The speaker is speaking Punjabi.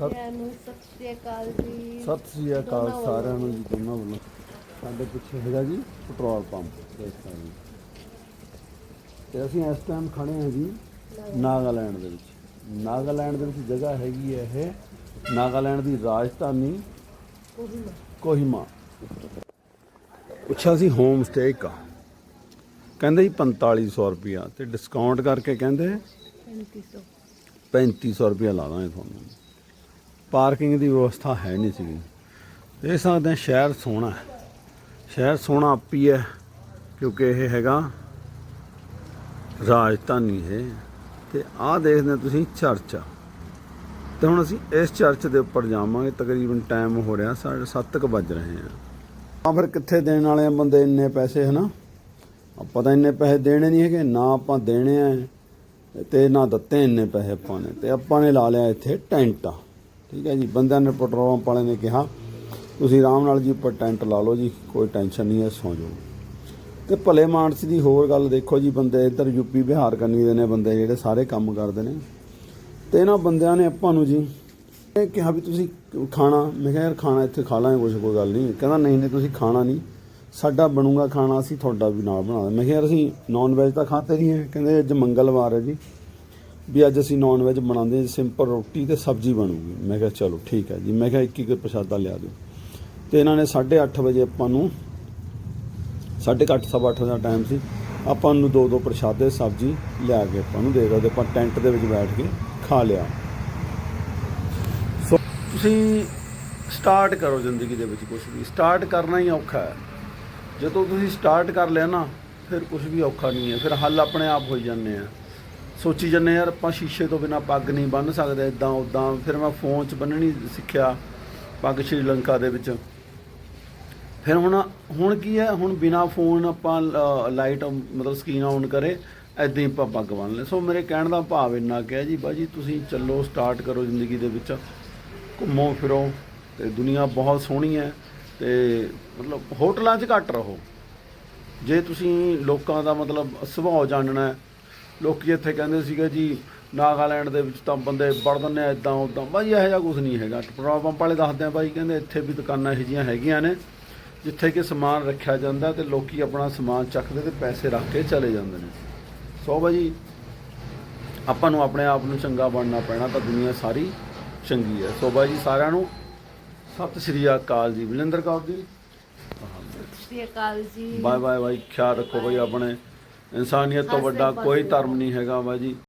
ਸਾਰਿਆਂ ਨੂੰ ਸਤਿ ਸ਼੍ਰੀ ਅਕਾਲ ਜੀ। ਸਤਿ ਸ੍ਰੀ ਅਕਾਲ ਦੋਨਾਂ। ਸਾਰਿਆਂ ਨੂੰ ਜੀ ਦੋਨਾਂ ਵੱਲੋਂ। ਸਾਡੇ ਪਿੱਛੇ ਹੈਗਾ ਜੀ ਪੈਟਰੋਲ ਪੰਪ ਹੋ। ਤੇ ਅਸੀਂ ਇਸ ਟਾਈਮ ਖੜੇ ਹਾਂ ਜੀ ਨਾਗਾਲੈਂਡ। ਦੇ ਵਿੱਚ। ਨਾਗਾਲੈਂਡ ਦੇ ਵਿੱਚ ਜਗ੍ਹਾ ਹੈਗੀ ਹੈ ਇਹ ਨਾਗਾਲੈਂਡ ਦੀ ਰਾਜਧਾਨੀ ਕੋਹਿਮਾ। ਕੋਹਿਮਾ। ਪੁੱਛਿਆ ਸੀ ਹੋਮ ਸਟੇ ਕਾ। ਕਹਿੰਦੇ ਜੀ 4500 ਰੁਪਿਆ ਤੇ ਡਿਸਕਾਊਂਟ ਕਰਕੇ ਕਹਿੰਦੇ 3500 3500 ਰੁਪਇਆ ਲਾ ਦਾਂਗੇ ਤੁਹਾਨੂੰ। ਪਾਰਕਿੰਗ ਦੀ ਵਿਵਸਥਾ ਹੈ ਨਹੀਂ ਸੀਗੀ। ਦੇਖ ਸਕਦੇ ਹਾਂ ਸ਼ਹਿਰ ਸੋਹਣਾ ਹੈ। ਸ਼ਹਿਰ ਸੋਹਣਾ ਆਪੀ ਹੈ ਕਿਉਂਕਿ ਇਹ ਹੈਗਾ ਰਾਜਧਾਨੀ ਹੈ ਤੇ ਆਹ ਦੇਖਦੇ ਤੁਸੀਂ ਚਰਚ ਆ। ਤੇ ਹੁਣ ਅਸੀਂ ਇਸ ਚਰਚ ਦੇ ਉੱਪਰ ਜਾਵਾਂਗੇ। ਤਕਰੀਬਨ ਟਾਈਮ ਹੋ ਰਿਹਾ, ਸਾਢੇ ਸੱਤ ਕੁ ਵੱਜ ਰਹੇ ਆ। ਆ ਫਿਰ ਕਿੱਥੇ ਦੇਣ ਵਾਲੇ ਆ ਬੰਦੇ ਇੰਨੇ ਪੈਸੇ, ਹਨਾ? ਆਪਾਂ ਤਾਂ ਇੰਨੇ ਪੈਸੇ ਦੇਣੇ ਨਹੀਂ ਹੈਗੇ, ਨਾ ਆਪਾਂ ਦੇਣੇ ਆ। ਤੇ ਨਾ ਦਿੱਤੇ ਇੰਨੇ ਪੈਸੇ ਆਪਾਂ ਨੇ। ਤੇ ਆਪਾਂ ਨੇ ਲਾ ਲਿਆ ਇੱਥੇ ਟੈਂਟ ਆ। ਠੀਕ ਹੈ ਜੀ, ਬੰਦਿਆਂ ਨੇ ਪੈਟਰੋਲ ਪੰਪ ਵਾਲੇ ਨੇ ਕਿਹਾ, ਤੁਸੀਂ ਆਰਾਮ ਨਾਲ ਜੀ ਉੱਪਰ ਟੈਂਟ ਲਾ ਲਓ ਜੀ, ਕੋਈ ਟੈਨਸ਼ਨ ਨਹੀਂ ਹੈ, ਸੌਂ ਜਾਓ। ਤੇ ਭਲੇ ਮਾਨਸ ਦੀ ਹੋਰ ਗੱਲ ਦੇਖੋ ਜੀ, ਬੰਦੇ ਇੱਧਰ ਯੂਪੀ ਬਿਹਾਰ ਕਰਨੀ ਦੇ ਨੇ ਬੰਦੇ ਜਿਹੜੇ ਸਾਰੇ ਕੰਮ ਕਰਦੇ ਨੇ। ਤੇ ਇਹਨਾਂ ਬੰਦਿਆਂ ਨੇ ਆਪਾਂ ਨੂੰ ਜੀ ਇਹ ਕਿਹਾ ਵੀ ਤੁਸੀਂ ਖਾਣਾ, ਮੈਂ ਕਿਹਾ ਯਾਰ ਖਾਣਾ ਇੱਥੇ ਖਾ ਲਾਂਗੇ, ਕੁਛ ਕੋਈ ਗੱਲ ਨਹੀਂ। ਕਹਿੰਦਾ ਨਹੀਂ ਨਹੀਂ, ਤੁਸੀਂ ਖਾਣਾ ਨਹੀਂ, ਸਾਡਾ ਬਣੂਗਾ ਖਾਣਾ, ਅਸੀਂ ਤੁਹਾਡਾ ਵੀ ਨਾਲ ਬਣਾ ਦੇ ਮੈਂ ਕਿਹਾ ਯਾਰ ਅਸੀਂ ਨਾਨ ਵੈਜ ਤਾਂ ਖਾਤੇ ਨਹੀਂ ਹੈ। ਕਹਿੰਦੇ ਅੱਜ ਮੰਗਲਵਾਰ ਹੈ ਜੀ। ਵੀ ਅੱਜ ਅਸੀਂ ਨਾਨ ਵੈਜ ਬਣਾਉਂਦੇ ਸਿੰਪਲ ਰੋਟੀ ਤੇ ਸਬਜ਼ੀ ਬਣੂਗੀ। ਮੈਂ ਕਿਹਾ, ਚਲੋ, ਠੀਕ ਹੈ ਜੀ। ਮੈਂ ਕਿਹਾ ਇੱਕ ਇੱਕ ਪ੍ਰਸ਼ਾਦਾ ਲਿਆ ਦਿਓ। ਤੇ ਇਹਨਾਂ ਨੇ 8:30 ਵਜੇ ਆਪਾਂ ਨੂੰ 8:30 ਸਵਾ ਅੱਠ ਦਾ ਟਾਈਮ ਸੀ, ਆਪਾਂ ਨੂੰ ਦੋ ਦੋ ਪ੍ਰਸ਼ਾਦੇ, ਸਬਜ਼ੀ ਲਿਆ ਕੇ ਆਪਾਂ ਨੂੰ ਦੇ ਦਿਓ ਆਪਾਂ ਟੈਂਟ ਦੇ ਵਿੱਚ ਬੈਠ ਕੇ ਖਾ ਲਿਆ। ਸੋ ਤੁਸੀਂ ਸਟਾਰਟ ਕਰੋ ਜ਼ਿੰਦਗੀ ਦੇ ਵਿੱਚ ਕੁਝ ਵੀ। ਸਟਾਰਟ ਕਰਨਾ ਹੀ ਔਖਾ ਹੈ। ਜਦੋਂ ਤੁਸੀਂ ਸਟਾਰਟ ਕਰ ਲਿਆ ਨਾ, ਫਿਰ ਕੁਝ ਵੀ ਔਖਾ ਨਹੀਂ ਹੈ। ਫਿਰ ਹੱਲ ਆਪਣੇ ਆਪ ਹੋਈ ਜਾਂਦੇ ਆ। ਸੋਚੀ ਜੰਨੇ ਯਾਰ ਆਪਾਂ ਸ਼ੀਸ਼ੇ ਤੋਂ ਬਿਨਾ ਪੱਗ ਨਹੀਂ ਬੰਨ ਸਕਦੇ ਇਦਾਂ ਉਦਾਂ ਫਿਰ ਮੈਂ ਫੋਨ 'ਚ ਬੰਨਣੀ ਸਿੱਖਿਆ ਪੱਗ ਸ਼੍ਰੀਲੰਕਾ ਦੇ ਵਿੱਚ। ਫਿਰ ਹੁਣ ਹੁਣ ਕੀ ਹੈ, ਹੁਣ ਬਿਨਾ ਫੋਨ ਆਪਾਂ ਲਾਈਟ ਮਤਲਬ ਸਕਰੀਨ ਆਨ ਕਰੇ ਐਦਾਂ ਹੀ ਆਪਾਂ ਪੱਗ ਬੰਨ ਲੈ ਸੋ ਮੇਰੇ ਕਹਿਣ ਦਾ ਭਾਵ ਇੰਨਾ ਕਿ ਹੈ ਜੀ ਬਾਜੀ ਤੁਸੀਂ ਚੱਲੋ ਸਟਾਰਟ ਕਰੋ ਜ਼ਿੰਦਗੀ ਦੇ ਵਿੱਚ। ਘੁੰਮੋ, ਫਿਰੋ, ਤੇ ਦੁਨੀਆ ਬਹੁਤ ਸੋਹਣੀ ਹੈ, ਤੇ ਮਤਲਬ ਹੋਟਲਾਂ 'ਚ ਘੱਟ ਰਹੋ। ਜੇ ਤੁਸੀਂ ਲੋਕਾਂ ਦਾ ਮਤਲਬ ਸੁਭਾਅ ਜਾਣਨਾ ਹੈ ਲੋਕੀ ਇੱਥੇ ਕਹਿੰਦੇ ਸੀਗੇ ਜੀ ਨਾਗਾਲੈਂਡ ਦੇ ਵਿੱਚ ਤਾਂ ਬੰਦੇ ਵੜ ਦਿੰਦੇ ਆ ਇਦਾਂ ਉਦਾਂ ਬਾਈ ਇਹੋ ਜਿਹਾ ਕੁਝ ਨਹੀਂ ਹੈਗਾ। ਪੈਟਰੋਲ ਪੰਪ ਵਾਲੇ ਦੱਸਦੇ ਆ ਬਾਈ ਕਹਿੰਦੇ ਇੱਥੇ ਵੀ ਦੁਕਾਨਾਂ ਇਹੋ ਜਿਹੀਆਂ ਹੈਗੀਆਂ ਨੇ ਜਿੱਥੇ ਕਿ ਸਮਾਨ ਰੱਖਿਆ ਜਾਂਦਾ ਤੇ ਲੋਕੀ ਆਪਣਾ ਸਮਾਨ ਚੱਕਦੇ ਤੇ ਪੈਸੇ ਰੱਖ ਕੇ ਚਲੇ ਜਾਂਦੇ ਨੇ। ਸੋ ਬਾਜੀ ਆਪਾਂ ਨੂੰ ਆਪਣੇ ਆਪ ਨੂੰ ਚੰਗਾ ਬਣਨਾ ਪੈਣਾ ਤਾਂ ਦੁਨੀਆ ਸਾਰੀ ਚੰਗੀ ਹੈ। ਸੋ ਬਾਜੀ ਸਾਰਿਆਂ ਨੂੰ ਸਤਿ ਸ਼੍ਰੀ ਅਕਾਲ ਜੀ। ਵਿਲਿੰਦਰ ਕੌਰ ਜੀ। ਸਤਿ ਸ਼੍ਰੀ ਅਕਾਲ ਜੀ। ਬਾਏ ਬਾਏ ਬਾਈ ਖਿਆਲ ਰੱਖੋ ਬਾਈ ਆਪਣੇ। ਇਨਸਾਨੀਅਤ ਤੋਂ ਵੱਡਾ ਕੋਈ ਧਰਮ ਨਹੀਂ ਹੈਗਾ ਬਾਈ ਜੀ।